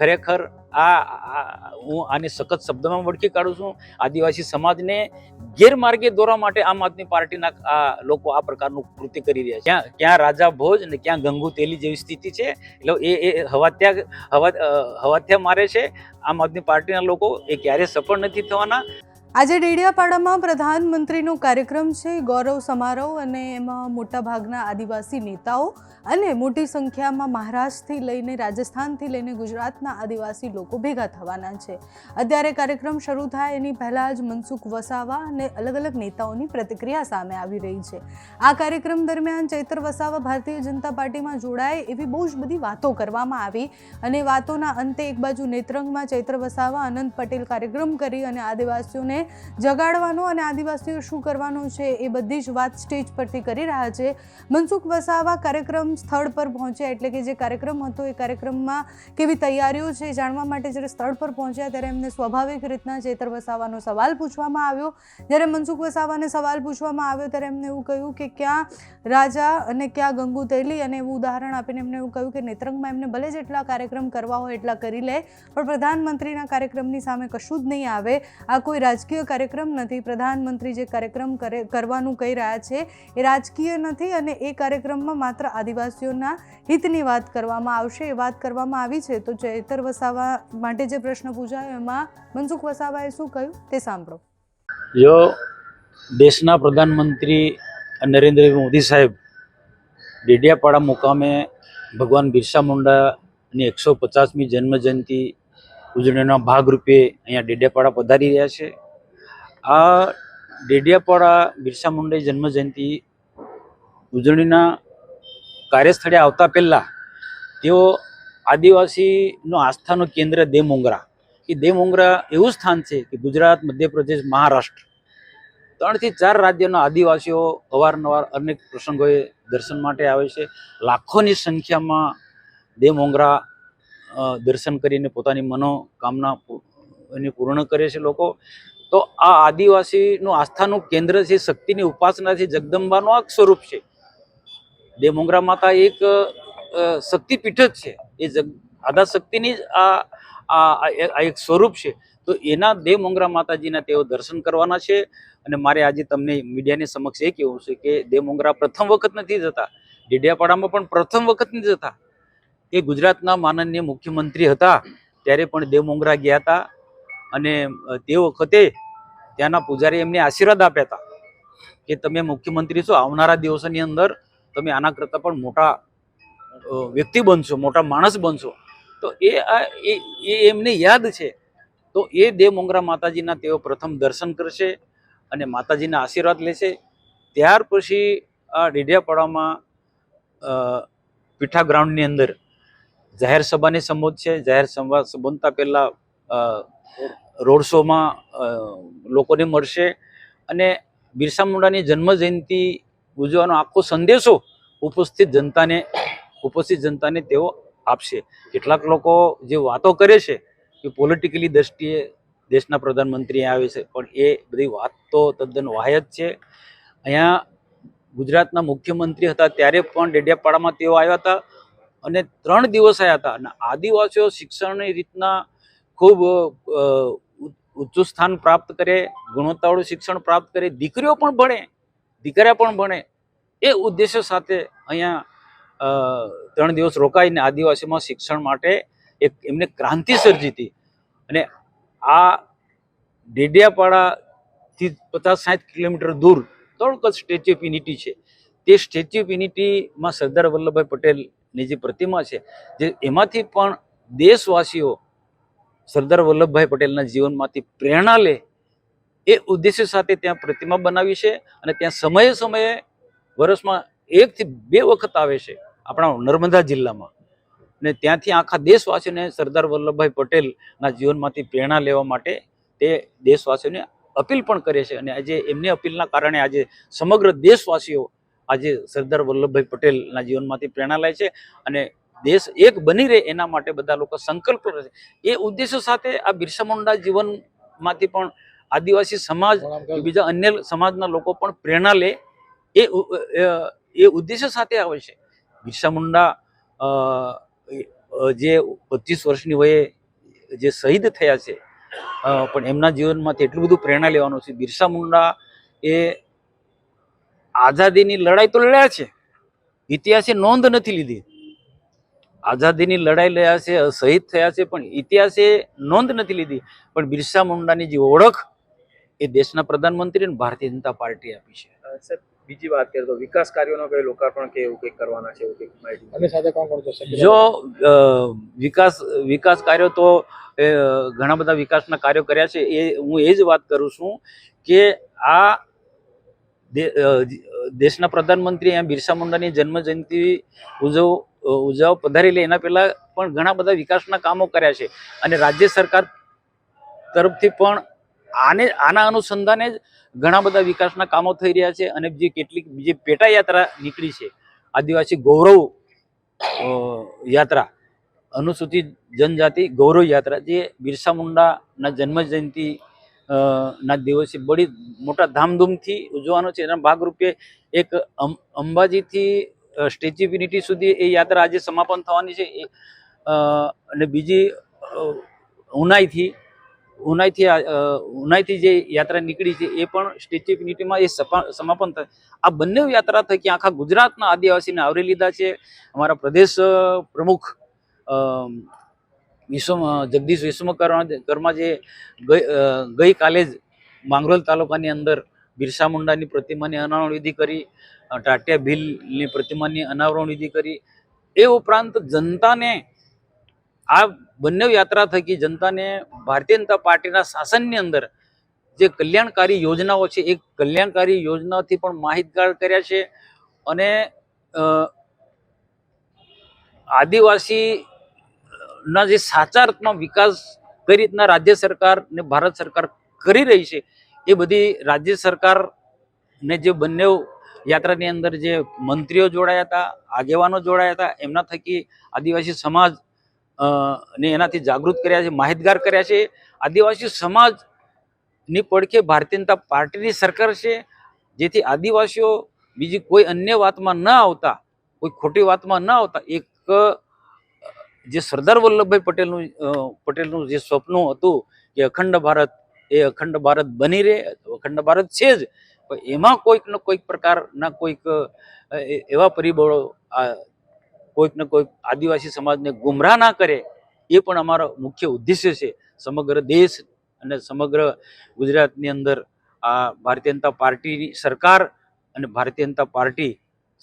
ખરેખર આ હું આને સખત શબ્દમાં વળખી કાઢું છું. આદિવાસી સમાજને ગેરમાર્ગે દોરવા માટે આમ આદમી પાર્ટીના આ લોકો આ પ્રકારનું કૃત્ય કરી રહ્યા છે. ક્યાં ક્યાં રાજા ભોજ અને ક્યાં ગંગુ તેલી જેવી સ્થિતિ છે, એટલે એ એ હવાત્યા હવા હવાત્યા મારે છે. આમ આદમી પાર્ટીના લોકો એ ક્યારેય સફળ નથી થવાના. આજે ડેડિયાપાડામાં પ્રધાનમંત્રીનો કાર્યક્રમ છે, ગૌરવ સમારોહ અને એમાં મોટાભાગના આદિવાસી નેતાઓ અને મોટી સંખ્યામાં મહારાષ્ટ્રથી લઈને રાજસ્થાનથી લઈને ગુજરાતના આદિવાસી લોકો ભેગા થવાના છે. અત્યારે કાર્યક્રમ શરૂ થાય એની પહેલાં જ મનસુખ વસાવા અને અલગ અલગ નેતાઓની પ્રતિક્રિયા સામે આવી રહી છે. આ કાર્યક્રમ દરમિયાન ચૈતર વસાવા ભારતીય જનતા પાર્ટીમાં જોડાય એવી બહુ જ બધી વાતો કરવામાં આવી અને વાતોના અંતે એક બાજુ નેત્રંગમાં ચૈત્ર વસાવા અનંત પટેલ કાર્યક્રમ કરી અને આદિવાસીઓને જગાડવાનો અને આદિવાસીઓ શું કરવાનું છે એ બધી જ વાત સ્ટેજ પરથી કરી રહ્યા છે. મનસુખ વસાવા કાર્યક્રમ સ્થળ પર પહોંચ્યા એટલે કે જે કાર્યક્રમ હતો એ કાર્યક્રમમાં કેવી તૈયારીઓ છે એ જાણવા માટે જ્યારે સ્થળ પર પહોંચ્યા ત્યારે એમને સ્વાભાવિક રીતના ચેતર વસાવાનો સવાલ પૂછવામાં આવ્યો. જ્યારે મનસુખ વસાવાને સવાલ પૂછવામાં આવ્યો ત્યારે એમને એવું કહ્યું કે ક્યાં રાજા અને ક્યાં ગંગુ તેલી અને એવું ઉદાહરણ આપીને એમને એવું કહ્યું કે નેત્રંગમાં એમને ભલે જેટલા કાર્યક્રમ કરવા હોય એટલા કરી લે, પણ પ્રધાનમંત્રીના કાર્યક્રમની સામે કશું જ નહીં આવે. આ કોઈ રાજકીય કાર્યક્રમ નથી. પ્રધાનમંત્રી જે કાર્યક્રમ કરે, કરવાનું કહી રહ્યા છે એ રાજકીય નથી અને એ કાર્યક્રમમાં માત્ર આદિવાસીઓના હિતની વાત કરવામાં આવશે એ વાત કરવામાં આવી છે. તો ચેતર વસાવા માટે જે પ્રશ્ન પૂછાયો એમાં મનસુખ વસાવાએ શું કહ્યું તે સાંભળો. જો દેશના પ્રધાનમંત્રી નરેન્દ્ર મોદી સાહેબ ડેડિયાપાડા મુકામે ભગવાન બિરસા મુંડાની એકસો પચાસમી જન્મ જયંતિ ઉજવણીના ભાગરૂપે અહીંયા ડેડિયાપાડા પધારી રહ્યા છે. આ ડેડિયાપાડા બિરસા જન્મ જયંતિ ઉજવણીના કાર્યસ્થળે આવતા પહેલાં તેઓ આદિવાસીનો આસ્થાનું કેન્દ્ર દેમોંગરા કે દેમોંગરા એવું સ્થાન છે કે ગુજરાત, મધ્યપ્રદેશ, મહારાષ્ટ્ર ત્રણથી ચાર રાજ્યના આદિવાસીઓ અવારનવાર અનેક પ્રસંગોએ દર્શન માટે આવે છે. લાખોની સંખ્યામાં દેમોંગરા દર્શન કરીને પોતાની મનોકામના એને પૂર્ણ કરે છે લોકો. તો આ આદિવાસીનું આસ્થાનું કેન્દ્ર છે, શક્તિની ઉપાસના છે, જગદંબાનું આ સ્વરૂપ છે. દેમોંગરા માતા એક શક્તિપીઠ જ છે. એ જગ આદા શક્તિની જ આ એક સ્વરૂપ છે. તો એના દેવમોંગરા માતાજીના તેઓ દર્શન કરવાના છે અને મારે આજે તમને મીડિયાની સમક્ષ એ કહેવું છે કે દેવમોંગરા પ્રથમ વખત નથી જતા. ડેડિયાપાડામાં પણ પ્રથમ વખત નથી જતા. એ ગુજરાતના માનનીય મુખ્યમંત્રી હતા, ત્યારે પણ દેવમોંગરા ગયા હતા. અને તે વખતે ત્યાંના પૂજારી એમને આશીર્વાદ આપ્યા હતા કે તમે મુખ્યમંત્રી છો, આવનારા દિવસોની અંદર તમે આના કરતાં પણ મોટા વ્યક્તિ બનશો, મોટા માણસ બનશો. તો એ, આ, એ એમને યાદ છે. તો એ દેવ મોંગરા માતાજીના તેઓ પ્રથમ દર્શન કરશે અને માતાજીના આશીર્વાદ લેશે. ત્યાર પછી આ ડેઢિયાપાડામાં પીઠા ગ્રાઉન્ડની અંદર જાહેર સભાને સંબોધશે. જાહેર સભા સંબોધતા પહેલા રોડ શોમાં લોકોને મળશે અને બિરસા મુંડાની જન્મ જયંતિ ઉજવવાનો આખો સંદેશો ઉપસ્થિત જનતાને ઉપસ્થિત જનતાને તેઓ આપશે. કેટલાક લોકો જે વાતો કરે છે કે પોલિટિકલી દ્રષ્ટિએ દેશના પ્રધાનમંત્રી આવે છે, પણ એ બધી વાત તો તદ્દન વાહ્ય છે. અહીંયા ગુજરાતના મુખ્યમંત્રી હતા ત્યારે પણ ડેડિયાપાડામાં તેઓ આવ્યા હતા અને ત્રણ દિવસ આવ્યા હતા. અને આદિવાસીઓ શિક્ષણની રીતના ખૂબ ઊંચું સ્થાન પ્રાપ્ત કરે, ગુણવત્તાવાળું શિક્ષણ પ્રાપ્ત કરે, દીકરીઓ પણ ભણે, દીકરા પણ ભણે. એ ઉદ્દેશ્ય સાથે અહીંયા ત્રણ દિવસ રોકાઈને આદિવાસીમાં શિક્ષણ માટે એક એમને ક્રાંતિ સર્જી હતી. અને આ ડેડિયાપાડાથી પચાસ સાઠ કિલોમીટર દૂર થોડુંક જ સ્ટેચ્યુ ઓફ યુનિટી છે. તે સ્ટેચ્યુ ઓફ યુનિટીમાં સરદાર વલ્લભભાઈ પટેલની જે પ્રતિમા છે, જે એમાંથી પણ દેશવાસીઓ સરદાર વલ્લભભાઈ પટેલના જીવનમાંથી પ્રેરણા લે એ ઉદ્દેશ્ય સાથે ત્યાં પ્રતિમા બનાવી છે અને ત્યાં સમયે સમયે વર્ષમાં એકથી બે વખત આવે છે આપણા નર્મદા જિલ્લામાં. ને ત્યાંથી આખા દેશવાસીઓને સરદાર વલ્લભભાઈ પટેલના જીવનમાંથી પ્રેરણા લેવા માટે તે દેશવાસીઓને અપીલ પણ કરે છે. અને આજે એમની અપીલના કારણે આજે સમગ્ર દેશવાસીઓ આજે સરદાર વલ્લભભાઈ પટેલના જીવનમાંથી પ્રેરણા લે છે. અને દેશ એક બની રહે એના માટે બધા લોકો સંકલ્પ રહે એ ઉદ્દેશ્ય સાથે આ બિરસા મુંડા જીવનમાંથી પણ આદિવાસી સમાજ બીજા અન્ય સમાજના લોકો પણ પ્રેરણા લે એ એ ઉદ્દેશ્ય સાથે આવે છે. બિરસા મુંડા અ, જે પચીસ વર્ષની વયે જે શહીદ થયા છે પણ એમના જીવનમાંથી એટલું બધું પ્રેરણા લેવાનું છે. બિરસા મુંડા એ આઝાદીની લડાઈ તો લડ્યા છે. ઇતિહાસે નોંધ નથી લીધી. આઝાદીની લડાઈ લયા છે શહીદ થયા છે પણ ઇતિહાસે નોંધ નથી લીધી. પણ બિરસા મુંડાની જે ઓળખ એ દેશના પ્રધાનમંત્રી અને ભારતીય જનતા પાર્ટી આપી છે. બીજી વાત કરીએ તો વિકાસ કાર્યોનો કઈ લોકાર્પણ કે એવું કંઈક કરવાના છે એવું કંઈક માહિતી અને સાથે કોણ કોણ જશે જો અ, વિકાસ વિકાસ કાર્યો તો ઘણા બધા વિકાસના કાર્યો કર્યા છે. એ હું એ જ વાત કરું છું કે આ દેશના પ્રધાનમંત્રી અહીંયા બિરસા મુંડાની જન્મ જયંતિ ઉજવ ઉજવવા પધારી લે. એના પહેલાં પણ ઘણા બધા વિકાસના કામો કર્યા છે. અને રાજ્ય સરકાર તરફથી પણ આને, આના અનુસંધાને જ ઘણા બધા વિકાસના કામો થઈ રહ્યા છે અને જે કેટલીક, જે પેટા યાત્રા નીકળી છે, આદિવાસી ગૌરવ યાત્રા, અનુસૂચિત જનજાતિ ગૌરવ યાત્રા, જે બિરસા મુંડાના જન્મ જયંતિ ના દિવસે બડી મોટા ધામધૂમથી ઉજવવાનો છે. એના ભાગરૂપે એક અંબાજીથી સ્ટેચ્યુ ઓફ સુધી એ યાત્રા આજે સમાપન થવાની છે. એ, અને બીજી ઉનાઈથી ઉનાઈથી ઉનાઈથી જે યાત્રા નીકળી છે એ પણ સ્ટેચ્યુ ઓફ યુનિટીમાં એ સમાપન થાય. આ બંને યાત્રા થકી આખા ગુજરાતના આદિવાસીને આવરી લીધા છે. અમારા પ્રદેશ પ્રમુખ વિશ્વ જગદીશ વિશ્વકર્મા કર્મા જે ગઈકાલે જ માંગરોલ તાલુકાની અંદર બિરસા મુંડાની પ્રતિમાની અનાવરણ વિધિ કરી. ટાટિયા ભીલની પ્રતિમાની અનાવરણ વિધિ કરી. એ ઉપરાંત જનતાને આ બંને યાત્રા થકી જનતાને ભારતીય જનતા પાર્ટીના શાસનની અંદર જે કલ્યાણકારી યોજનાઓ છે એ કલ્યાણકારી યોજનાથી પણ માહિતગાર કર્યા છે અને અ, આદિવાસી જે સાચા અર્થમાં વિકાસ કઈ રીતના રાજ્ય સરકાર ને ભારત સરકાર કરી રહી છે એ બધી રાજ્ય સરકાર ને જે બંને યાત્રાની અંદર જે મંત્રીઓ જોડાયા હતા, આગેવાનો જોડાયા હતા, એમના થકી આદિવાસી સમાજ ને એનાથી જાગૃત કર્યા છે, માહિતગાર કર્યા છે. આદિવાસી સમાજની પડખે ભારતીય જનતા પાર્ટીની સરકાર છે, જેથી આદિવાસીઓ બીજી કોઈ અન્ય વાતમાં ન આવતા, કોઈ ખોટી વાતમાં ન આવતા, એક જે સરદાર વલ્લભભાઈ પટેલનું પટેલનું જે સ્વપ્ન હતું કે અખંડ ભારત, એ અખંડ ભારત બની રહે, અખંડ ભારત છે જ. એમાં કોઈક ને કોઈક પ્રકારના કોઈક એવા પરિબળો કોઈક ને કોઈક આદિવાસી સમાજને ગુમરાહ ના કરે, એ પણ અમારો મુખ્ય ઉદ્દેશ્ય છે. સમગ્ર દેશ અને સમગ્ર ગુજરાતની અંદર આ ભારતીય જનતા પાર્ટીની સરકાર અને ભારતીય જનતા પાર્ટી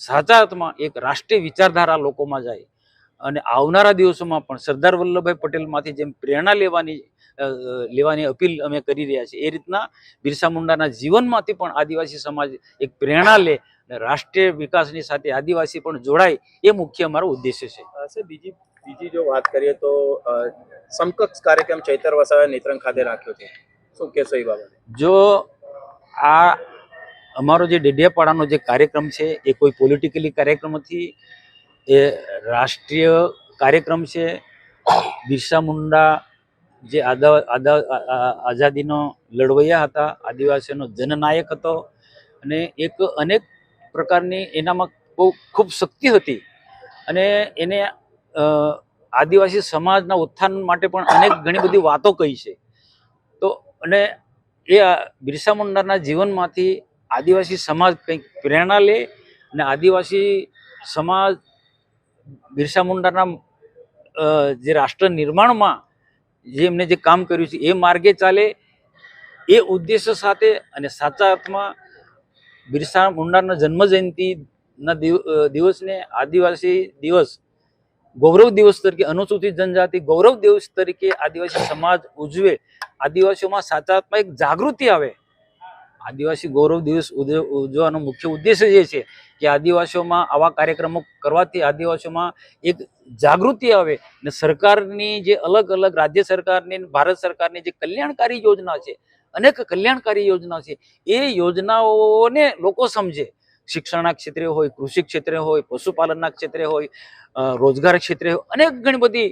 સાચા અર્થમાં એક રાષ્ટ્રીય વિચારધારા લોકોમાં જાય. અને આવનારા દિવસોમાં પણ સરદાર વલ્લભભાઈ પટેલમાંથી જેમ પ્રેરણા લેવાની લેવાની અપીલ અમે કરી રહ્યા છીએ એ રીતના બિરસા મુંડાના જીવનમાંથી પણ આદિવાસી સમાજ એક પ્રેરણા લે અને રાષ્ટ્રીય વિકાસની સાથે આદિવાસી પણ જોડાય એ મુખ્ય અમારો ઉદ્દેશ્ય છે. બીજી બીજી જો વાત કરીએ તો સમકક્ષ કાર્યક્રમ ચૈતર વસાવે નેત્રંગ ખાતે રાખ્યો છે. શું કહેશો એ બાબતે? જો આ અમારો જે ડેડિયાપાડાનો જે કાર્યક્રમ છે એ કોઈ પોલિટિકલી કાર્યક્રમ નથી એ રાષ્ટ્રીય કાર્યક્રમ છે. બિરસા મુંડા જે આદા આઝાદીનો લડવૈયા હતા આદિવાસીનો જનનાયક હતો અને એક અનેક પ્રકારની એનામાં બહુ ખૂબ શક્તિ હતી અને એને આદિવાસી સમાજના ઉત્થાન માટે પણ અનેક ઘણી બધી વાતો કહી છે. તો, અને એ બિરસા મુંડાના જીવનમાંથી આદિવાસી સમાજ કંઈક પ્રેરણા લે અને આદિવાસી સમાજ બિરસા મુંડાના જે રાષ્ટ્ર નિર્માણમાં જે એમને જે કામ કર્યું છે, એ માર્ગે ચાલે, એ ઉદ્દેશ્ય સાથે અને સાચા અર્થમાં બિરસા મુંડાના જન્મ જયંતિના દિવસને આદિવાસી દિવસ, ગૌરવ દિવસ તરીકે, અનુસૂચિત જનજાતિ ગૌરવ દિવસ તરીકે આદિવાસી સમાજ ઉજવે. આદિવાસીઓમાં સાચા અર્થમાં એક જાગૃતિ આવે. આદિવાસી ગૌરવ દિવસ ઉજવ- ઉજવવાનો મુખ્ય ઉદ્દેશ્ય જે છે કે આદિવાસીઓમાં આવા કાર્યક્રમો કરવાથી આદિવાસીઓમાં એક જાગૃતિ આવે ને સરકારની જે અલગ અલગ રાજ્ય સરકારની ભારત સરકારની જે કલ્યાણકારી યોજના છે, અનેક કલ્યાણકારી યોજના છે, એ યોજનાઓને લોકો સમજે. શિક્ષણના ક્ષેત્રે હોય, કૃષિ ક્ષેત્રે હોય, પશુપાલનના ક્ષેત્રે હોય રોજગાર ક્ષેત્રે હોય, અનેક ઘણી બધી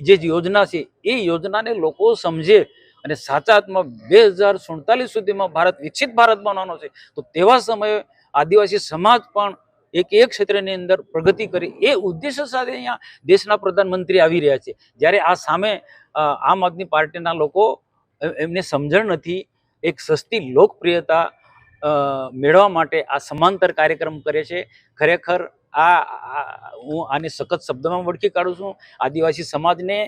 જે યોજના છે, એ યોજનાને લોકો સમજે અને સાચા અર્થમાં બે હજાર સુડતાલીસ સુધીમાં ભારત વિકસિત ભારત બનવાનો છે, તો તેવા સમયે આદિવાસી સમાજ પણ એક એક ક્ષેત્રની અંદર પ્રગતિ કરી એ ઉદ્દેશ્ય સાથે અહીંયા દેશના પ્રધાનમંત્રી આવી રહ્યા છે. જ્યારે આ સામે આમ આદમી પાર્ટીના લોકો એમને સમજણ નથી, એક સસ્તી લોકપ્રિયતા મેળવવા માટે આ સમાંતર કાર્યક્રમ કરે છે. ખરેખર આ હું આને સખત શબ્દમાં વળખી કાઢું છું. આદિવાસી સમાજને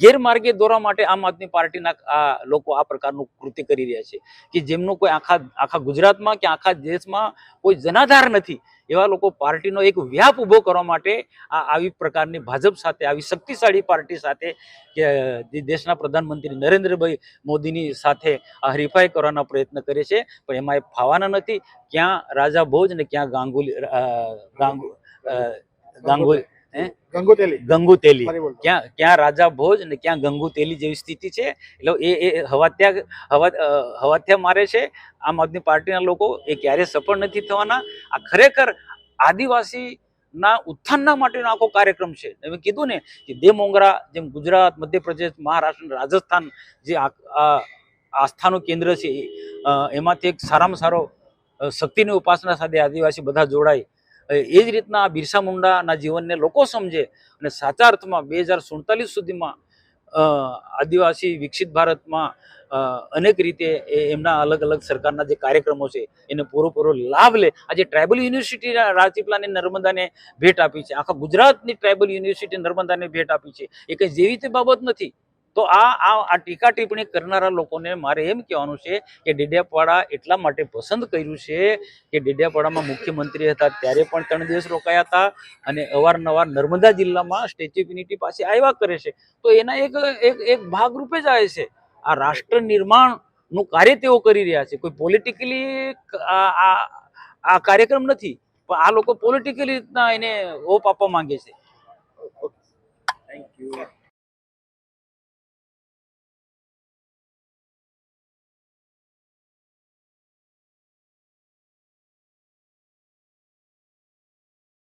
ગેરમાર્ગે દોરવા માટે આમ આદમી પાર્ટીના આ લોકો આ પ્રકારનું કૃત્ય કરી રહ્યા છે કે જેમનું કોઈ આખા આખા ગુજરાતમાં કે આખા દેશમાં કોઈ જનાધાર નથી, એવા લોકો પાર્ટીનો એક વ્યાપ ઊભો કરવા માટે આ આવી પ્રકારની ભાજપ સાથે, આવી શક્તિશાળી પાર્ટી સાથે કે દેશના પ્રધાનમંત્રી નરેન્દ્રભાઈ મોદીની સાથે આ હરીફાઈ કરવાના પ્રયત્ન કરે છે. પણ એમાં એ ફાવાના નથી. ક્યાં રાજા ભોજ ને ક્યાં ગાંગુલી ગાંગુલી ગાંગુલી ગંગુતેલી ગંગુ તેલી ક્યાં ક્યાં રાજા ભોજ ને ક્યાં ગંગુતેલી જેવી સ્થિતિ છે? એટલે એ એ હવાત્યા હવા હવાત્યા મારે છે. આમ આદમી પાર્ટીના લોકો એ ક્યારેય સફળ નથી થવાના. આ ખરેખર આદિવાસી ના ઉત્થાનના માટેનો આખો કાર્યક્રમ છે. મેં કીધું ને કે મોંગરા જેમ ગુજરાત મધ્યપ્રદેશ મહારાષ્ટ્ર રાજસ્થાન જે આસ્થાનું કેન્દ્ર છે એમાંથી એક સારામાં સારો શક્તિની ઉપાસના સાથે આદિવાસી બધા જોડાય. એ જ રીતના આ બિરસા મુંડાના જીવનને લોકો સમજે અને સાચા અર્થમાં બે હજાર સુડતાલીસ સુધીમાં આદિવાસી વિકસિત ભારતમાં અનેક રીતે એમના અલગ અલગ સરકારના જે કાર્યક્રમો છે એને પૂરો પૂરો લાભ લે. આજે ટ્રાઇબલ યુનિવર્સિટી રાજપીપલાને નર્મદાને ભેટ આપી છે. આખા ગુજરાતની ટ્રાઇબલ યુનિવર્સિટી નર્મદાને ભેટ આપી છે. એ કંઈ જેવી તે બાબત નથી. તો આ આ ટીકા ટિપ્પણી કરનારા લોકોને મારે એમ કહેવાનું છે કે ડેડિયાપાડા એટલા માટે પસંદ કર્યું છે કે ડેડિયાપાડામાં મુખ્યમંત્રી હતા, ત્યારે પણ ત્રણ દિવસ રોકાયા હતા અને અવારનવાર નર્મદા જિલ્લામાં સ્ટેચ્યુ યુનિટી પાસે આવ્યા કરે છે. તો એના એક એક એક ભાગરૂપે જ આવે છે. આ રાષ્ટ્ર નિર્માણનું કાર્ય તેઓ કરી રહ્યા છે. કોઈ પોલિટિકલી આ કાર્યક્રમ નથી, પણ આ લોકો પોલિટિકલી રીતના એને ઓપ આપવા માંગે છે. Thank you